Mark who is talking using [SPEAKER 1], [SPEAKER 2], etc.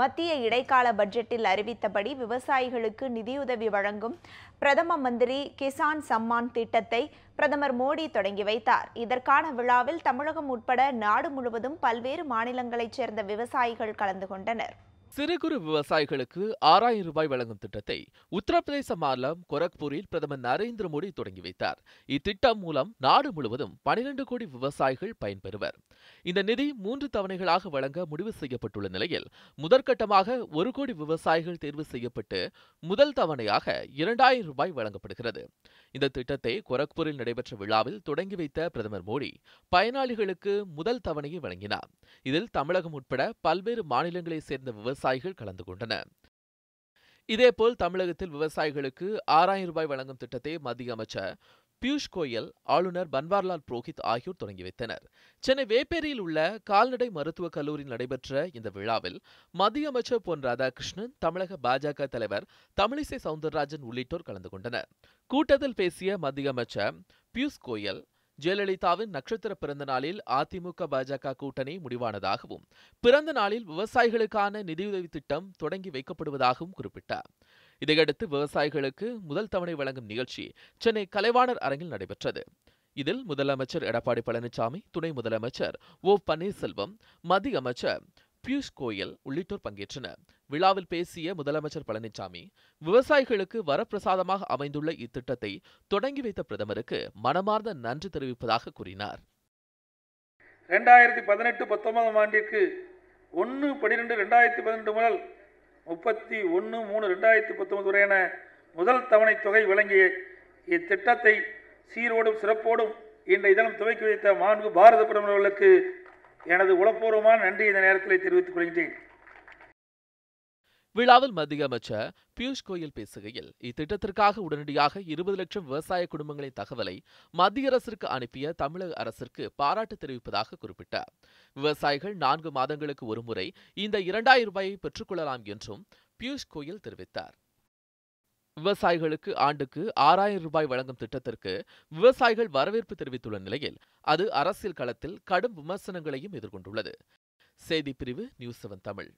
[SPEAKER 1] மத்திய இடைக்கால பட்ஜெட்டில் அறிவித்தபடி விவசாயிகளுக்கு நிதியுதவி வழங்கும் பிரதம மந்திரி கிசான் சம்மான் திட்டத்தை பிரதமர் மோடி தொடங்கி வைத்தார். இதற்கான விழாவில் தமிழகம் உட்பட நாடு முழுவதும் பல்வேறு மாநிலங்களைச் சேர்ந்த விவசாயிகள் கலந்து கொண்டனர்.
[SPEAKER 2] சிறு குறு விவசாயிகளுக்கு ஆறாயிரம் ரூபாய் வழங்கும் திட்டத்தை உத்தரப்பிரதேச மாநிலம் கொரக்பூரில் பிரதமர் நரேந்திர மோடி தொடங்கி வைத்தார். இத்திட்டம் மூலம் நாடு முழுவதும் பனிரெண்டு கோடி விவசாயிகள் பயன்பெறுவர். இந்த நிதி மூன்று தவணைகளாக வழங்க முடிவு செய்யப்பட்டுள்ள நிலையில் முதற்கட்டமாக ஒரு கோடி விவசாயிகள் தேர்வு செய்யப்பட்டு முதல் தவணையாக இரண்டாயிரம் ரூபாய் வழங்கப்படுகிறது. இந்த திட்டத்தை கொரக்பூரில் நடைபெற்ற விழாவில் தொடங்கி வைத்த பிரதமர் மோடி பயனாளிகளுக்கு முதல் தவணையை வழங்கினார். இதில் தமிழகம் உட்பட பல்வேறு மாநிலங்களைச் சேர்ந்த விவசாயிகள் விவசாயிகள் கலந்து கொண்டனர். இதேபோல் தமிழகத்தில் விவசாயிகளுக்கு ஆறாயிரம் ரூபாய் வழங்கும் திட்டத்தை மத்திய அமைச்சர் பியூஷ் கோயல் ஆளுநர் பன்வார்லால் புரோஹித் ஆகியோர் தொடங்கி வைத்தனர். சென்னை வேப்பேரியில் உள்ள கால்நடை மருத்துவக் கல்லூரியில் நடைபெற்ற இந்த விழாவில் மத்திய அமைச்சர் பொன் ராதாகிருஷ்ணன் தமிழக பாஜக தலைவர் தமிழிசை சவுந்தரராஜன் உள்ளிட்டோர் கலந்து கொண்டனர். கூட்டத்தில் பேசிய மத்திய அமைச்சர் பியூஷ் கோயல் ஜெயலலிதாவின் நட்சத்திர பிறந்த நாளில் அதிமுக பாஜக கூட்டணி முடிவானதாகவும் பிறந்த நாளில் விவசாயிகளுக்கான நிதியுதவி திட்டம் தொடங்கி வைக்கப்படுவதாகவும் குறிப்பிட்டார். இதையடுத்து விவசாயிகளுக்கு முதல் தவணை வழங்கும் நிகழ்ச்சி சென்னை கலைவாணர் அரங்கில் நடைபெற்றது. இதில் முதலமைச்சர் எடப்பாடி பழனிசாமி துணை முதலமைச்சர் ஓ பன்னீர்செல்வம் மத்திய அமைச்சர் பியூஷ் கோயல் உள்ளிட்டோர் பங்கேற்றனர். விழாவில் பேசிய முதலமைச்சர் பழனிசாமி விவசாயிகளுக்கு வரப்பிரசாதமாக அமைந்துள்ள இத்திட்டத்தை தொடங்கி வைத்த பிரதமருக்கு மனமார்ந்த நன்றி தெரிவிப்பதாக கூறினார்.
[SPEAKER 3] ரெண்டாயிரத்தி பதினெட்டு பத்தொன்பதாம் ஆண்டிற்கு ஒன்று பன்னிரெண்டு ரெண்டாயிரத்தி பதினெட்டு முதல் முப்பத்தி ஒன்று மூணு ரெண்டாயிரத்தி பத்தொன்பது வரையான முதல் தவணை தொகை வழங்கிய இத்திட்டத்தை சீரோடும் சிறப்போடும் இன்றைய தினம் துவக்கி வைத்த மாண்பு பாரத பிரதமர்களுக்கு எனது உளப்பூர்வமான நன்றி இந்த நேரத்தில் தெரிவித்துக் கொள்கின்றேன்.
[SPEAKER 2] விழாவில் மத்திய அமைச்சர் பியூஷ் கோயல் பேசுகையில் இத்திட்டத்திற்காக உடனடியாக இருபது லட்சம் விவசாய குடும்பங்களின் தகவலை மத்திய அரசிற்கு அனுப்பிய தமிழக அரசிற்கு பாராட்டு தெரிவிப்பதாக குறிப்பிட்டார். விவசாயிகள் நான்கு மாதங்களுக்கு ஒருமுறை இந்த இரண்டாயிரம் ரூபாயை பெற்றுக்கொள்ளலாம் என்றும் பியூஷ் கோயல் தெரிவித்தார். விவசாயிகளுக்கு ஆண்டுக்கு ஆறாயிரம் ரூபாய் வழங்கும் திட்டத்திற்கு விவசாயிகள் வரவேற்பு தெரிவித்துள்ள நிலையில் அது அரசியல் களத்தில் கடும் விமர்சனங்களையும் எதிர்கொண்டுள்ளது. செய்திப் பிரிவு நியூஸ் செவன் தமிழ்.